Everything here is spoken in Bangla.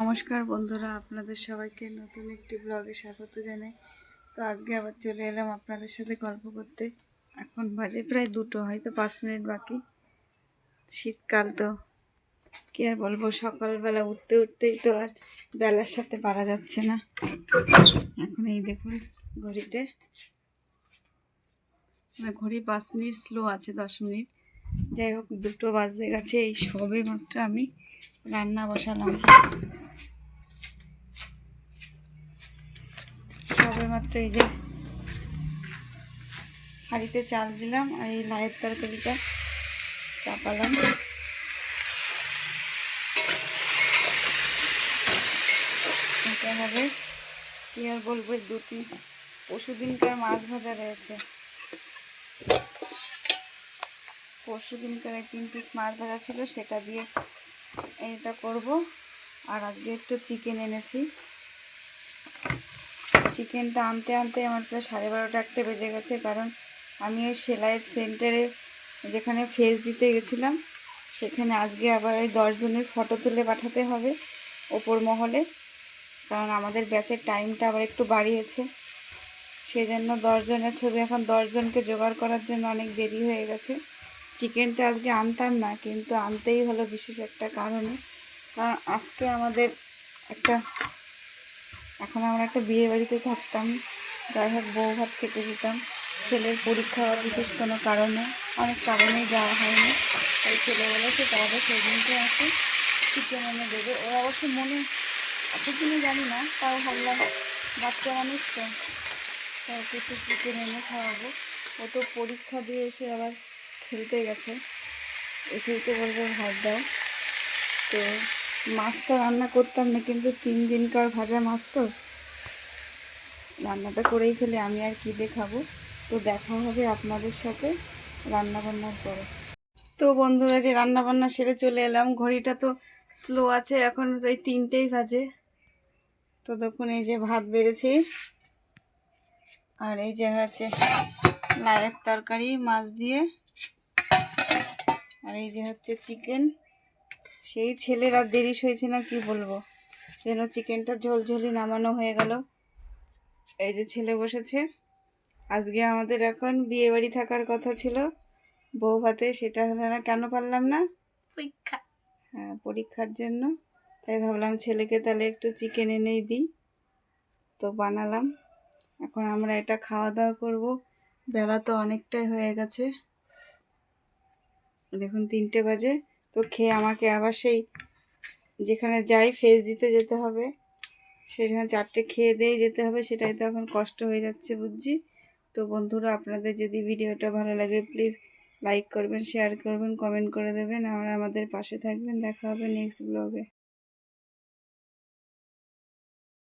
নমস্কার বন্ধুরা, আপনাদের সবাইকে নতুন একটি ব্লগে স্বাগত জানাই। তো আজকে আবার চলে এলাম আপনাদের সাথে গল্প করতে। এখন বাজে প্রায় দুটো, হয়তো পাঁচ মিনিট বাকি। শীতকাল তো, কি আর বলব, সকালবেলা উঠতে উঠতেই তো আর বেলার সাথে পারা যাচ্ছে না। এখন এই দেখুন ঘড়িতে। মানে ঘড়ি পাঁচ মিনিট স্লো আছে দশ মিনিট। যাই হোক, দুটো বাজতে গেছে, এই সবে মাত্র আমি রান্না বসালাম সবে মাত্র এই যে হাঁড়িতে চাল দিলাম আর এই লাইয়ের তরকারিটা চাপালাম। এটা হবে, কি আর বলব, এই দু তিন পরশু দিনকার মাছ ভাজা রয়েছে। পরশু দিনকার তিন পিস মাছ ভাজা ছিল, সেটা দিয়ে এটা করব। আর আজকে একটু চিকেন এনেছি। চিকেনটা আনতে আনতে আমার প্রায় সাড়ে বারোটা একটা বেজে গেছে, কারণ আমি ওই সেলাইয়ের সেন্টারে যেখানে ফেস দিতে গেছিলাম, সেখানে আজকে আবার ওই দশজনের ফটো তুলে পাঠাতে হবে ওপর মহলে, কারণ আমাদের ব্যাচের টাইমটা আবার একটু বাড়িয়েছে। সেই জন্য দশজনের ছবি, এখন দশজনকে জোগাড় করার জন্য অনেক দেরি হয়ে গেছে। চিকেনটা আজকে আনতাম না, কিন্তু আনতেই হলো বিশেষ একটা কারণে। কারণ আজকে আমাদের একটা এখন আমরা একটা বিয়ে বাড়িতে থাকতাম। যাই হোক, বউ ভাত খেতে দিতাম। ছেলের পরীক্ষা বিশেষ কোনো কারণে, অনেক কারণেই যাওয়া হয়নি। তাই ছেলে বলেছে তাহলে সেদিনকে আছে চিকেন এনে দেবে। ওরা অবশ্য মনে এতদিনই জানি না, তাও ভাবলাম বাচ্চা মানুষ তো। তাই কিছু চিকেন এনে খাওয়াবো। ও তো পরীক্ষা দিয়ে এসে আবার খেলতে গেছে। এসেই তো বলবে, ভাত দাও। তো মাছটা রান্না করতাম না, কিন্তু তিন দিনকার ভাজা মাছ তো। রান্নাটা করেই ফেলে, আমি আর কী দেখাবো তো দেখা হবে আপনাদের সাথে রান্না বান্নার পরে। তো বন্ধুরা, যে রান্না বান্না সেরে চলে এলাম। ঘড়িটা তো স্লো আছে, এখন এই তিনটেই বাজে। তো তখন এই যে ভাত বেড়েছি। আর এই যে হচ্ছে লায়ের তরকারি, মাছ দিয়ে। আর এই যে হচ্ছে চিকেন। সেই ছেলের আর দেরি হয়েছে না কি বলব? যেন চিকেনটা ঝোলঝোলি নামানো হয়ে গেল। এই যে ছেলে বসেছে। আজকে আমাদের এখন বিয়ে বাড়ি থাকার কথা ছিল। বউ ভাতে সেটা হলো না কেন পারলাম না? পরীক্ষা। হ্যাঁ পরীক্ষার জন্য। তাই ভাবলাম ছেলেকে তাহলে একটু চিকেন এনেই দিই। তো বানালাম। এখন আমরা এটা খাওয়া দাওয়া করব। বেলা তো অনেকটাই হয়ে গেছে। দেখুন তিনটে বাজে। তো খেয়ে আমাকে আবার সেই যেখানে যাই ফেস দিতে যেতে হবে, সেখানে চারটে খেয়ে দিয়ে যেতে হবে, সেটাই তো এখন কষ্ট হয়ে যাচ্ছে বুঝছি। তো বন্ধুরা, আপনাদের যদি ভিডিওটা ভালো লাগে প্লিজ লাইক করবেন শেয়ার করবেন কমেন্ট করে দেবেন। আর আমাদের পাশে থাকবেন, দেখা হবে নেক্সট ব্লগে